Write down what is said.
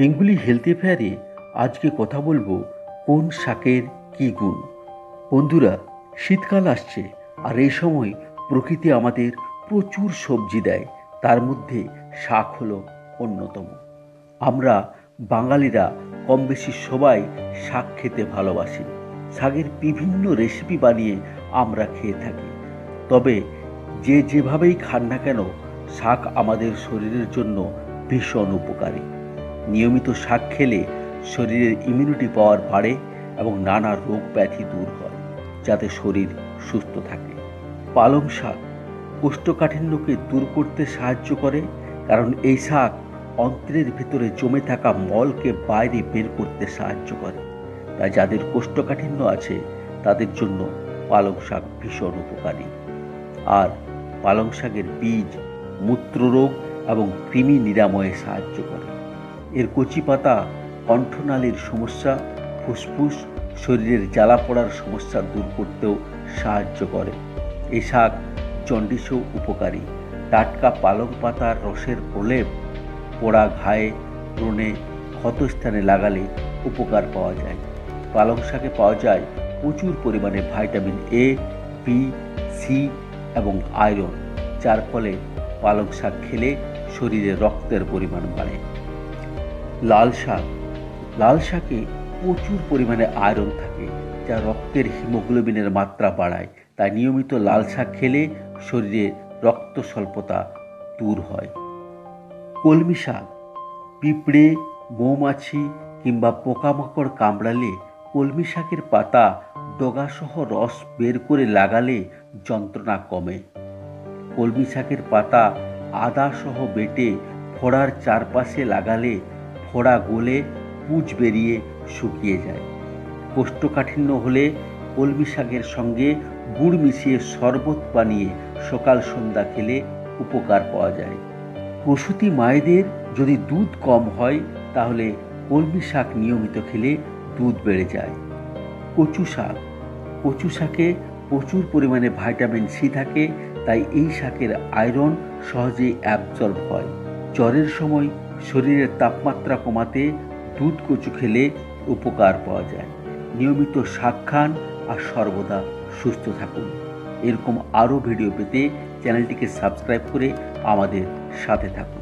Bengali health ফেয়ারে আজকে কথা বলব কোন শাকের কী গুণ। বন্ধুরা, শীতকাল আসছে আর এই সময় প্রকৃতি আমাদের প্রচুর সবজি দেয়, তার মধ্যে শাক হলো অন্যতম। আমরা বাঙালিরা কম বেশি সবাই শাক খেতে ভালোবাসি, শাকের বিভিন্ন রেসিপি বানিয়ে আমরা খেয়ে থাকি। তবে যে যেভাবেই খান না কেন, শাক আমাদের শরীরের জন্য ভীষণ উপকারী। নিয়মিত শাক খেলে শরীরের ইমিউনিটি পাওয়ার বাড়ে এবং নানা রোগ ব্যাধি দূর হয়, যাতে শরীর সুস্থ থাকে। পালং শাক কোষ্ঠকাঠিন্যকে দূর করতে সাহায্য করে, কারণ এই শাক অন্ত্রের ভিতরে জমে থাকা মলকে বাইরে বের করতে সাহায্য করে। তাই যাদের কোষ্ঠকাঠিন্য আছে, তাদের জন্য পালং শাক ভীষণ উপকারী। আর পালং শাকের বীজ মূত্ররোগ এবং কৃমি নিরাময়ে সাহায্য করে। এর কচি পাতা, কণ্ঠনালীর সমস্যা, ফুসফুস, শরীরের জ্বালা পড়ার সমস্যা দূর করতেও সাহায্য করে। এই শাক জন্ডিসেও উপকারী। টাটকা পালং পাতার রসের প্রলেপ পোড়া ঘায়ে ব্রণে ক্ষতস্থানে লাগালে উপকার পাওয়া যায়। পালং শাকে পাওয়া যায় প্রচুর পরিমাণে ভাইটামিন এ, বি, সি এবং আয়রন, যার ফলে পালং শাক খেলে শরীরে রক্তের পরিমাণ বাড়ে। লাল শাক। লাল শাকে প্রচুর পরিমাণে আয়রন থাকে, যা রক্তের হিমোগ্লোবিনের মাত্রা বাড়ায়। তাই নিয়মিত লাল শাক খেলে শরীরে রক্ত স্বল্পতা দূর হয়। কলমি শাক, পিঁপড়ে, মৌমাছি কিংবা পোকামাকড় কামড়ালে কলমি শাকের পাতা ডগাসহ রস বের করে লাগালে যন্ত্রণা কমে। কলমি শাকের পাতা আদা সহ বেটে ফোড়ার চারপাশে লাগালে ফোড়া গলে পুঁজ বেরিয়ে শুকিয়ে যায়। কোষ্ঠকাঠিন্য হলে কলমি শাকের সঙ্গে গুড় মিশিয়ে শরবত বানিয়ে সকাল সন্ধ্যা খেলে উপকার পাওয়া যায়। প্রসূতি মায়েদের যদি দুধ কম হয়, তাহলে কলমি শাক নিয়মিত খেলে দুধ বেড়ে যায়। কচু শাক। কচু শাকে প্রচুর পরিমাণে ভাইটামিন সি থাকে, তাই এই শাকের আয়রন সহজেই অ্যাবজর্ব হয়। জ্বরের সময় শরীরের তাপমাত্রা কমাতে দুধ কচু খেলে উপকার পাওয়া যায়। নিয়মিত শাক খান আর সর্বদা সুস্থ থাকুন। এরকম আরও ভিডিও পেতে চ্যানেলটিকে সাবস্ক্রাইব করে আমাদের সাথে থাকুন।